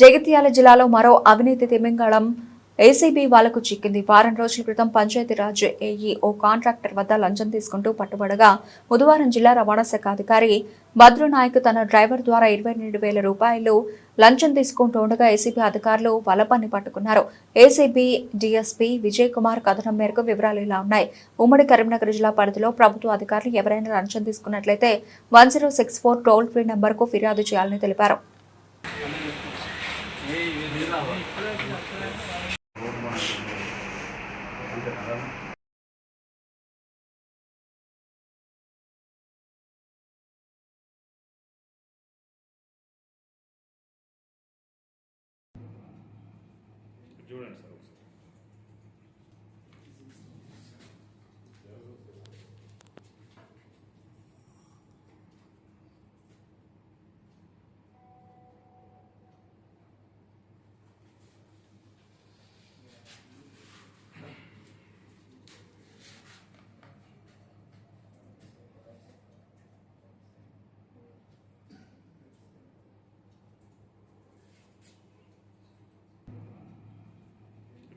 జగిత్యాల జిల్లాలో మరో అవినీతి తిమింగళం ఏసీబీ వాళ్ళకు చిక్కింది. వారం రోజుల క్రితం పంచాయతీరాజ్ ఏఈ ఓ కాంట్రాక్టర్ వద్ద లంచం తీసుకుంటూ పట్టుబడగా బుధవారం జిల్లా రవాణా శాఖ అధికారి భద్రు నాయక్ తన డ్రైవర్ ద్వారా ఇరవై రెండు వేల రూపాయలు లంచం తీసుకుంటూ ఉండగా ఏసీబీ అధికారులు వలపన్ని పట్టుకున్నారు. ఏసీబీ డీఎస్పీ విజయ్ కుమార్ కథనం మేరకు వివరాలు ఇలా ఉన్నాయి. ఉమ్మడి కరీంనగర్ జిల్లా పరిధిలో ప్రభుత్వ అధికారులు ఎవరైనా లంచం తీసుకున్నట్లయితే one zero six four toll free నెంబర్కు ఫిర్యాదు చేయాలని తెలిపారు. చూడండి సార్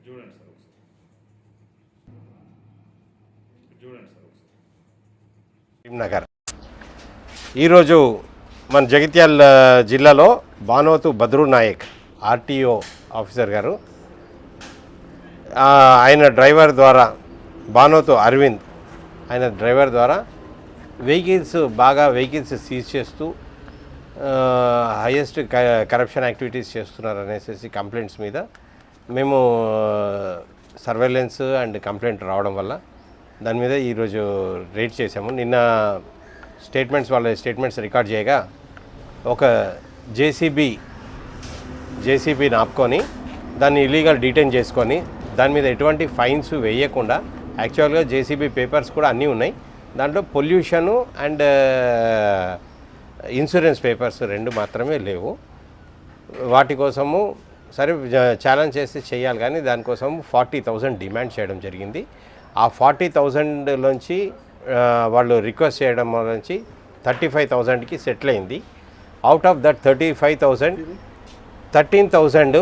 చూడండి సార్ ఒకసారి. చూడండి సార్ ఒకసారి. కరీంనగర్ ఈరోజు మన జగిత్యాల జిల్లాలో బానోతు బద్రు నాయక్ ఆర్టీఓ ఆఫీసర్ గారు ఆయన డ్రైవర్ ద్వారా బానోతు అరవింద్ ఆయన డ్రైవర్ ద్వారా వెహికల్స్ బాగా వెహికల్స్ సీజ్ చేస్తూ హైయెస్ట్ కరప్షన్ యాక్టివిటీస్ చేస్తున్నారు అనేసి కంప్లైంట్స్ మీద మేము సర్వేలెన్స్ అండ్ కంప్లైంట్ రావడం వల్ల దాని మీద ఈరోజు రేట్ చేసాము నిన్న స్టేట్మెంట్స్ వాళ్ళ స్టేట్మెంట్స్ రికార్డ్ చేయగా ఒక జేసీబీ జేసీబీని ఆపుకొని దాన్ని ఇలీగల్ డీటైన్ చేసుకొని దాని మీద ఎటువంటి ఫైన్స్ వేయకుండా యాక్చువల్గా జేసీబీ పేపర్స్ కూడా అన్నీ ఉన్నాయి. దాంట్లో పొల్యూషను అండ్ ఇన్సూరెన్స్ పేపర్స్ రెండు మాత్రమే లేవు. వాటి కోసము సరే ఛాలెంజ్ చేసి చేయాలి కానీ దానికోసం ఫార్టీ థౌజండ్ డిమాండ్ చేయడం జరిగింది. ఆ ఫార్టీ థౌజండ్లోంచి వాళ్ళు రిక్వెస్ట్ చేయడం నుంచి థర్టీ ఫైవ్ థౌజండ్కి సెటిల్ అయింది. Out of that thirty five thousand thirteen thousand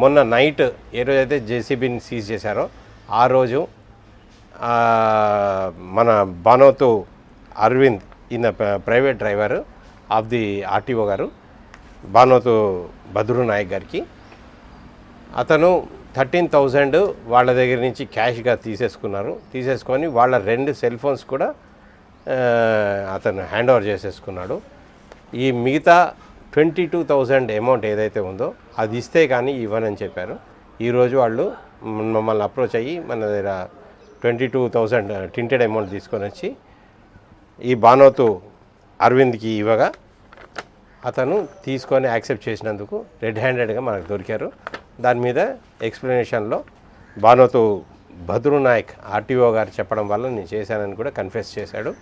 మొన్న నైట్ ఏ రోజైతే జేసీబీని సీజ్ చేశారో ఆ రోజు మన బానోతు అరవింద్ ఈయన private driver of the RTO గారు బానోతు బద్రు నాయక్ గారికి. అతను థర్టీన్ థౌజండ్ వాళ్ళ దగ్గర నుంచి క్యాష్గా తీసేసుకున్నారు. తీసేసుకొని వాళ్ళ రెండు సెల్ ఫోన్స్ కూడా అతను హ్యాండ్ ఓవర్ చేసేసుకున్నాడు. ఈ మిగతా ట్వంటీ టూ థౌజండ్ అమౌంట్ ఏదైతే ఉందో అది ఇస్తే కానీ ఇవ్వనని చెప్పారు. ఈరోజు వాళ్ళు మమ్మల్ని అప్రోచ్ అయ్యి మన దగ్గర twenty two thousand tinted amount తీసుకొని వచ్చి ఈ బానోతు అరవింద్కి ఇవ్వగా అతను తీసుకొని యాక్సెప్ట్ చేసినందుకు రెడ్ హ్యాండెడ్గా మనకు దొరికారు. దాని మీద ఎక్స్ప్లెనేషన్లో బానోతు భద్రు నాయక్ ఆర్టీఓ గారు చెప్పడం వల్ల నేను చేశానని కూడా కన్ఫెస్ చేశాడు.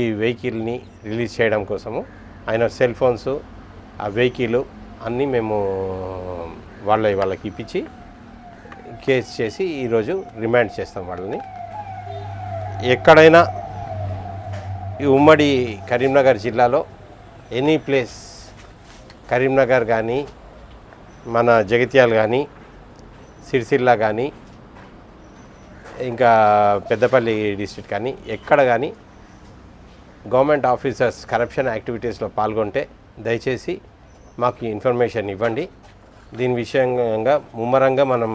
ఈ వెహికల్ని రిలీజ్ చేయడం కోసము ఆయన సెల్ ఫోన్స్ ఆ వెహికల్ అన్నీ మేము వాళ్ళ వాళ్ళకి ఇప్పించి కేసు చేసి ఈరోజు రిమాండ్ చేస్తాం వాళ్ళని. ఎక్కడైనా ఈ ఉమ్మడి కరీంనగర్ జిల్లాలో ఎనీ ప్లేస్ కరీంనగర్ కానీ మన జగిత్యాల కానీ సిరిసిల్ల కానీ ఇంకా పెద్దపల్లి డిస్ట్రిక్ట్ కానీ ఎక్కడ కానీ గవర్నమెంట్ ఆఫీసర్స్ కరప్షన్ యాక్టివిటీస్లో పాల్గొంటే దయచేసి మాకు ఇన్ఫర్మేషన్ ఇవ్వండి. దీని విషయంగా ముమ్మరంగా మనం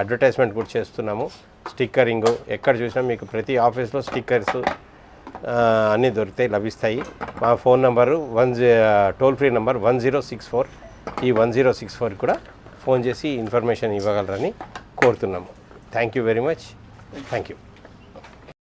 అడ్వర్టైజ్మెంట్ కూడా చేస్తున్నాము. స్టిక్కరింగ్ ఎక్కడ చూసినా మీకు ప్రతి ఆఫీస్లో స్టిక్కర్స్ అన్నీ దొరుకుతాయి లభిస్తాయి. మా phone number one toll free number one zero six four. ఈ వన్ జీరో సిక్స్ ఫోర్ కూడా ఫోన్ చేసి ఇన్ఫర్మేషన్ ఇవ్వగలరని కోరుతున్నాము. Thank you very much. Thank you.